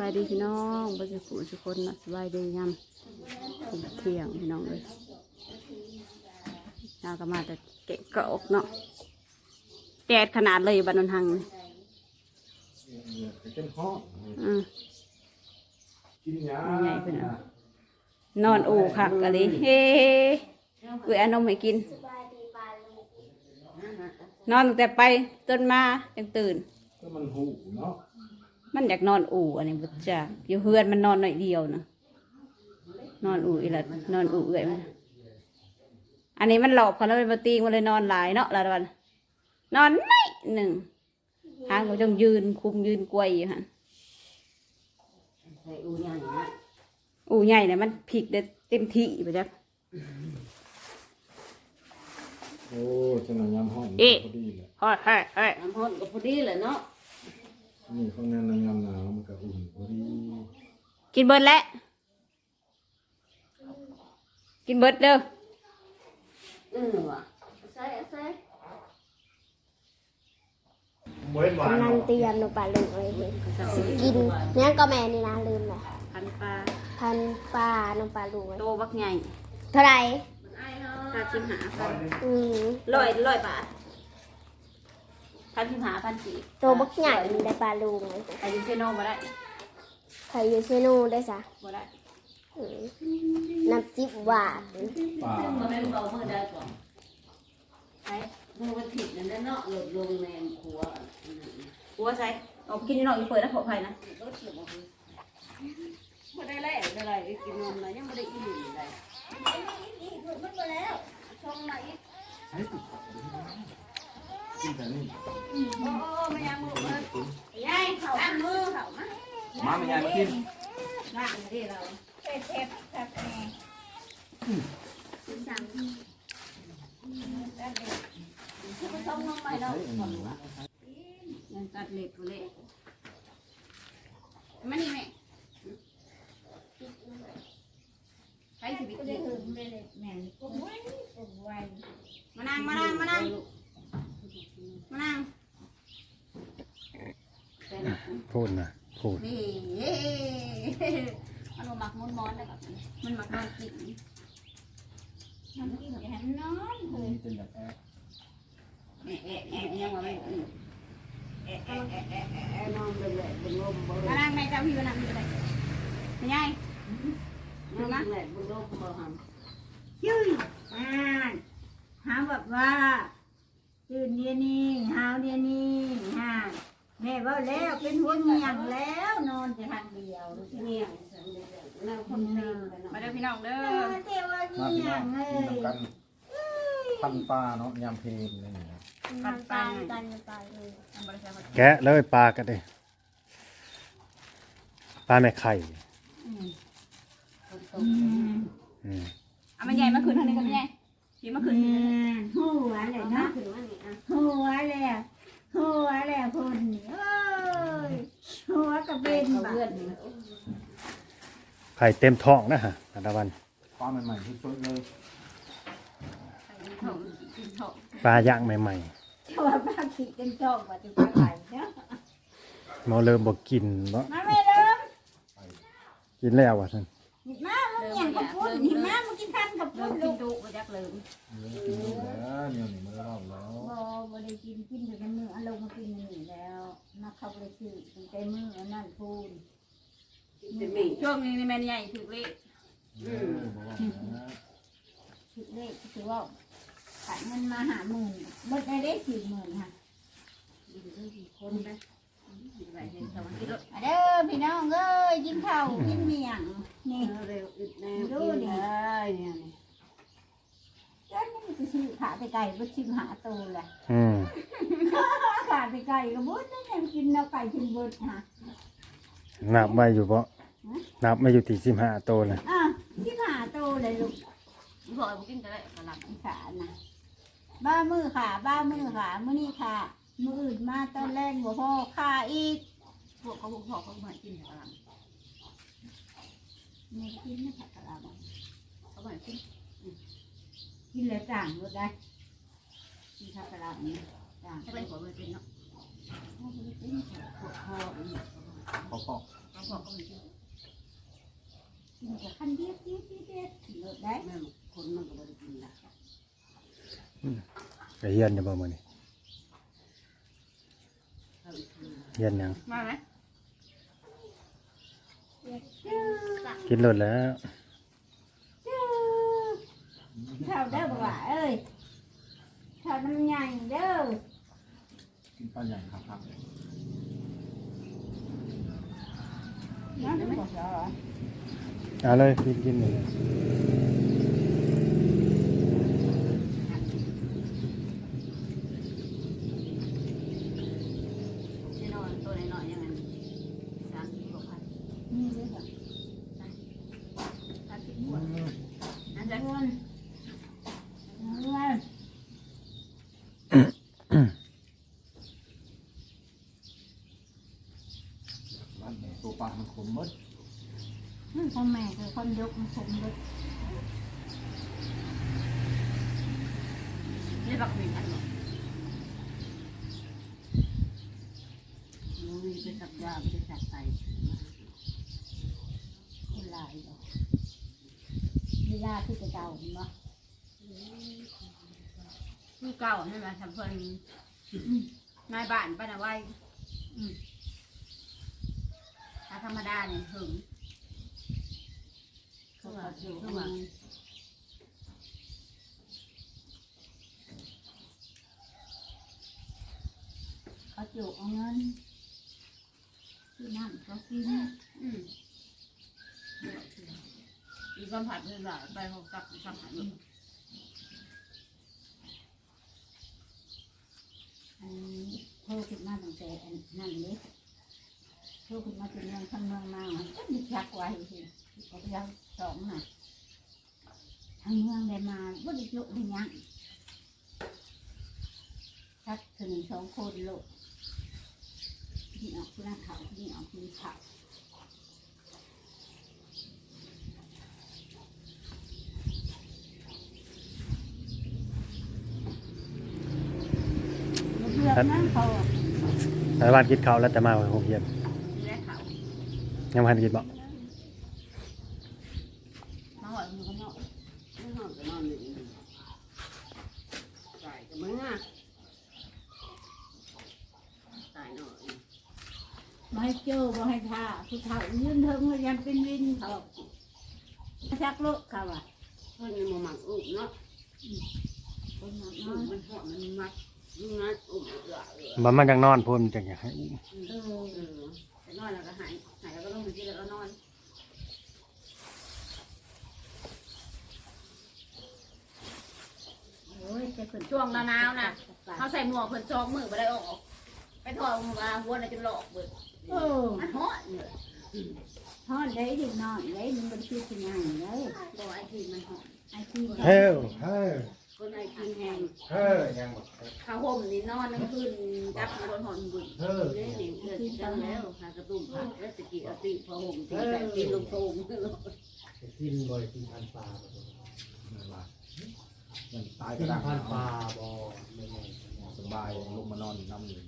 บายดีพี่น้องบ่สิผู้ทุกคนนะสบายดียามเที่ยงพี่น้องเลยเราก็มาแต่เกะกะอกเนาะแดดขนาดเลยบันนนทังนี่เป็นห้องอืมกินยาใหญ่ขึ้นเอานอนอู่คักอะไรเฮ้เอ้ยเอานมให้กิน นอนตั้งแต่ไปต้นมาจังตื่นก็มันหูเนาะ มันอยากนอนอู่อันนี้บุจักอยู่เฮือนมันนอนหน่อยเดียวนะนอนอู่อีหละนอนอู่เอื่อยมันอันนี้มันหลอกพอแล้วเป็นปตีงมันเลยนอนหลายเนาะละวันนอนไม่หนึ่งทางก็จงยืนคุมยืนกวยอยู่ฮะใส่อูใหญ่นะอู่ใหญ่เนี่ยมันผิกเด็ดเต็มที่ไปจ้ะโอ้ฉนายำห้องเอ๊ะพอดีเลยเฮ้ยเฮ้ยเฮ้ยน้ำฮ้อนก็พอดีเลยเนาะ นี่เขาแนะนำยำหนาวมันก็อุ่นพอดีกินเบิร์ดแล้ว กินเบิร์ดเด้อ เออว่ะใส่ใส่เว้นหวานกำลังเตรียมหนูปลาลืมเลยเลยสิกินเนี่ยก็แม่นี่นะลืมเลยพันปลาพันปลาหนูปลาลูกโตบักใหญ่เท่าไหร่พันสิบหาพันอืมร้อยร้อยบาท พันสิบหาพันสี่ตัวบักใหญ่มีได้ปลาลูกเลยอายุเซโนมาได้ใครอยู่เซนูได้สะมาได้อืมน้ำจิ้มหวานป่ามาแม่เบาเมื่อใดก่อนใช่เมื่อวันผิดนั่นแหละเนาะหลดลงในครัวหัวใส่เอากินนี่หน่อยอีเปิดนะขออภัยนะรถเสียบ่คือบ่ได้แล้วได้ไรกินนมนะยังบ่ได้อิ่มเลย มันบ่แล้วช่องไหนกินแต่นี่โอ้ไม่ยังมือเลยยายเข้ามือเข้ามามาไม่ยายมากินล้างที่เราเผ็ด เผ็ดแซ่บแน่สั่งได้เลยผสมนมไปแล้ว ยังตัดเล็บกูเล็มันนี่แม่ใครสิบิกินมานั่งมานั่งมานั่งมานั่ง พูดนะพูดนี่มันบ่มักมุนมอนนะครับมันมักนอนกินเป็นแบบแอบ แอะแอะแอะยังว่าไม่อืมแอะแอะแอะแอะแอะแอะ นอนไปเลยเป็นลมบ่ มานั่งแม่เจ้าพี่มานั่งพี่ก็ได้เป็นไง ดูนะแหละบุญโลกบ่หัน ยืยอ่านหาแบบว่าตื่นเดียวนี้หาวเดียวนี้ฮะแม่ว่า แล้วเป็นหัวเงียงแล้วนอนแต่ทันเดียวเงียบนั่งคนนึงไปเนาะมาเด้อพี่น้องเด้เอออเทว่ามาเงีพี่ยน้องงเลกินยน้ำกันพันปลาเนาะยำเพลนอะไรอย่างเงี้ยน้ำตาลกันปลาลูกทำบริษัทแกะเลยปลากันดิปลาแม่ไข่คนตอืกมอืมเอามาใหญ่มาคืนทางนี้กันไม่ใหญ่พี่มาคืนอืมหัวเลยนะเนาะถือว่านี่อะหัวแล้วหัวแล้วคนนี่เอ้ย หัวก็เป็นเอาแบบเพื่อนนี่ไข่เต็มท้องนะฮะอันดาวันปลาใหม่ๆสดๆเลยถงกินถงปลาย่างใหม่ชอบป้าขี้กันจอกว่าจะไปไหนเนาะๆหมอเริ่มบอกกินบ่มาไม่เริ่มกินแล้วว่ะท่านมามึงอย่างกับปุ้นหิมะมึงกินทันกับเริ่ปุ้มนกิลูนกดุมาจากเริ่มเดี๋ยวกินดูแล้วเนี่ยนี่มันเล่าแล้วบ่บ่ได้กินกินแต่กันมืออารมณ์มากินนี่แล้ว มาเข้าไปซื้อตั้งแต่มืออันนั่นพูนจะมีช่วงนี้นี่แม่ใหญ่ถือเลขเออบอกเลขคือว่าขายเงินมาหาหมื่นเบิดได้ได้สี่หมื่นค่ะคนนะเห็นสวรรค์ที่รถมาเด้อพี่น้องเอ้ยกินข้าวกินเมียงนี่เร็วอึดแน่ดูนี่ จ้านี่มันจะซื้อขาไปไก่บุชิมหาตัวแหละอืมขาไปไก่ก็บุชนั่นยังกินเอาไก่กินบุชฮะนับไว้อยู่บ่นับไม่อยู่ที่สิบห้าโตวเลยอะชิมหาตัวเลยลูกบอกให้กินก็ได้กระหลังขานะบ้ามือขาบ้ามือขามือนี่ขามืออื่นมาตอนแรกหัวพ่อขาอีกพวกเขาพวกพ่อเขาเหมือนกินกระหลังไม่กินนะผักกะหล่เขาเหมือนกินำ กินแล้วจ่างรถได้กินผักกะหล่ำนี่จ่างจะเป็นหัวมันเป็นเนาะพ่อไม่ได้กินพวกพ่อเป็นเขาก็เขาบอกก็ไม่ใช่กินกับขั้นเดียดเดียดเดียดเดียดเลิศได้แม่คนมันก็ไม่ได้กินละไปเฮียนจะบ่มื้อนี้เขาอีกทีเฮียนหยังมาไหมกินรถแล้ว ข้าวเด้อบ่ว่าเอ้ยข้าวน้ำใหญ่เด้อกินปลาใหญ่ครับครับน้ำบ่เหรอ เอาเลยกินกินเลย ที่นอนตัวน้อยๆอย่างนั้นสามสิบกว่าพัน นี่เด้อค่ะ สามสิบกว่านั่นจะ เงินเงิน ร้านเนี่ยตัวปลามันขมหมด พ่อแม่คือคนยกมันสมรสนี่บักหนึ่งอันหรอมึงไปสับยาไปสับไตคนหลายดอกมียาที่จะเก่าเนาะคือเก่าใช่ไหมทำเพิ่นนายบ้านป้าน่ะไว้ถ้าธรรมดาเนี่ยถึง คือว่าคือว่าเขาจุเอาเงินที่นั่นเขากินอืมอีกสัมผัสคือว่าไปพบกับสัมผัสนี่อันโทรขึ้นมาตั้งแต่อันนั่นเลยโทรขึ้นมาเป็นเมืองข้างเมืองมามันก็มีชักไว้ สิเขาพยายามสองน่ะทางเมืองได้มาบ่ได้จุได้หยังชักถึงสองคนโลกที่ออกที่หน้าเขาที่ออกที่เขาเพื่อนนั่นเขาอะไปบ้านกินข้าวแล้วแต่มาโรงเรียนและเขายังบ่ทันกินบ่มา หอยมือกันเนาะไม่หอยก็นอนอยู่นี่ตายกับมึงอะตายหน่อยไม่ให้เจอบ่ให้ท่าผู้เฒ่ายืนเทิงว่ายังเป็นวินเขาชักโลกเขาอะเพิ่นยังบ่มักอุ้มเนาะคนนั้นอุ้มมันหอมมันมักมันมักอุ้มเอือเอือบ่มันจังนอนพุ่นจังอยากให้อุ้มเออเออแต่นอนแล้วก็หายหายแล้วก็ลงไปกินแล้วก็น อนโอ้ยจะขึ้นช่วงหนาวๆน่ะเขาใส่หมวกเพิ่นซอกมือบ่ได้ออก ไปถอดมาหัวน่ะจะหลอกเบิดเออมันฮอดเลยทอดได้ดินอนได้มันเป็นชื่อที่ง่ายเลยบ่ไอ้ที่มันฮอดไอ้ที่เฮ้ยเฮ้ยคนไอ้ที่แห้งเฮ้ยยังบ่ข้าวห่มนี่นอนทั้งคืนจับคนหอนบุญเฮ้ยนี่นี่เลือดจังแล้วหากระตุ้มผักแล้วตะกี้เอาตีพอห่มตีใส่ตีลงโฟมกินบ่อยกินพันปลาบ่ นั่นว่ายังตายก็กินได้พันปลาบ่ไม่ไม่สบายลงมานอนน้ำอยู่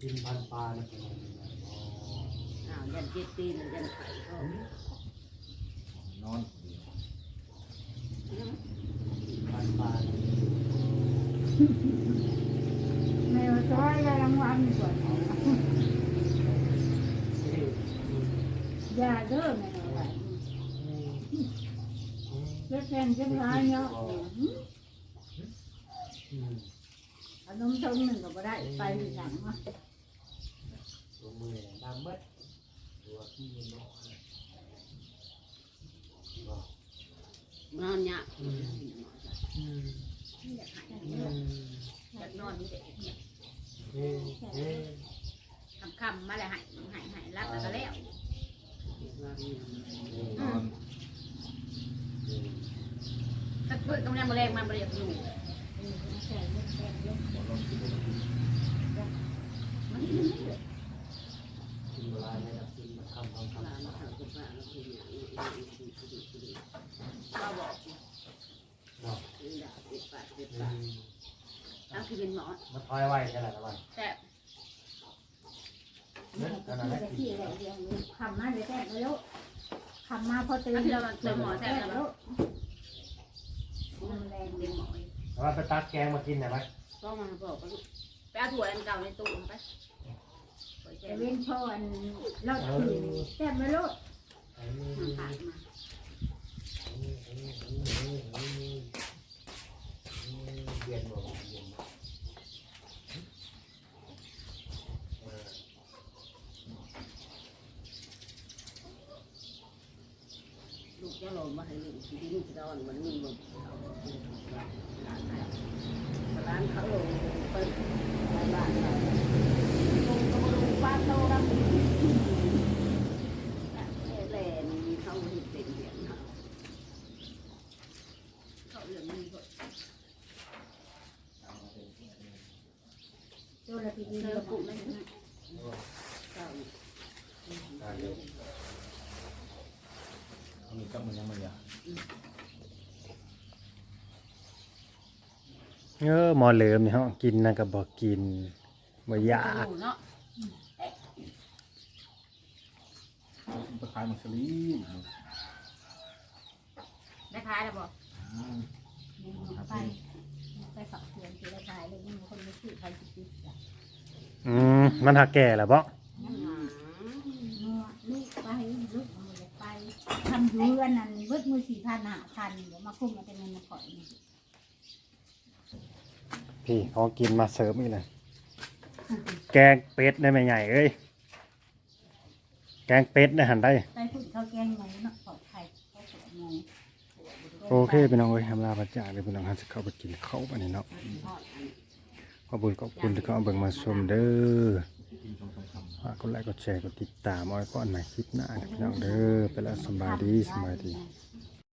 กินพันปลาเนี่ยเป็นไงบ่อ้าวยันเจ็ดตีนยันไข่ก็นอนพันปลาเนี่ยแมวซ้อยได้รางวัลก่อนยาเด้อแม่ เอาไว้เล็กแก่นจะร้ายเนาะอืมขนมทงหนึ่งก็บ่ ได้ไปหลังวะตัวมือดำเบิดตัวที่เนาะนอนเนี่ยอืมอืมอยากหายอืมอยากนอนนี่เด็กเฮ้เฮ้คำคำมาเลยหายหายหายรับแล้วก็แล้วนอนถ้าเกิดกำลังมาแรงมันบริยากอยู่บ่นอนกินมันไม่ได้เลยกินเวลาเนี่ยกินมาคำคำคำลามาหาคุณป้าเราคุยอย่างเราบอกเนะดาเป็นปากเป็นอืปากเอาคือเป็นหมอมาทอยไว้กันแหละละวันแต่นี่ก็ที่ไปที่อะไรเดียวนี้คำมาเลยแท้แล้วคำมาพอตื่นเอาเราเจอหมอแท้แล้แล้วว มันแรงเด็กหมอเอาว่าไปตักแกงมากินหน่อยไหมก็มาบอกว่าไปเอาถั่วอันเก่าในตู้ไปแต่เว้นพ่ออันเราถือแต้มไม่รู้ผ่านมา เย็นบ่เย็นบ่ ลูกจะลง มาให้ลูกที่ลูกจะอ่อนมันมีบ่ร้านเขาลงเปิดบ้านเราลงก็ลงบ้านเราแล้วแหล่มีเขาห็นเป็นเหียนเขาเขาเรื่องนี้ก็โดนละทีเธเดีอปลูกไม่ได้เก่า นนี้ก็มันยังไม่อยากเออหมอเหลิมนี่เฮากินนะก็บ่กินบ่อยากเนาะไปขายมัสลีมได้ขายแล้วบ่อืมไปไปฝักเทียนจะได้ขายเลยนี่คนไม่ซื้อใครจะซื้ออืมมันหักแก่แล้วบ่ ลูกไปลูกมือไปทำ เรือนนั่นเบิดมือสี่พันห้าพันเดี๋ยวมาคุ้มมาเป็นเงินมาก่อยนี่พี่ของกินมาเสริมอีกเลยแกงเป็ดได้ไหมใหญ่เอ้ยแกงเป็ดได้หันได้ ไปพูดข้าวแกงหมูเนาะปลอดภัยข้าวสวยหมูโอเคพี่น้องเอ้ยทำลาพระจากเลยพี่น้องฮะจะเข้าไปกินข้าวบันนี้เนาะขอบคุณขอบคุณที่เข้ามาเบิ่งมาชมเด้อกินชมชมคำ ฝากกดไลค์กดแชร์กดติดตามอ้อยก็อนใหม่คลิปหน้าเด้อพี่น้องเด้อไปแล้วสบายดีสบายดี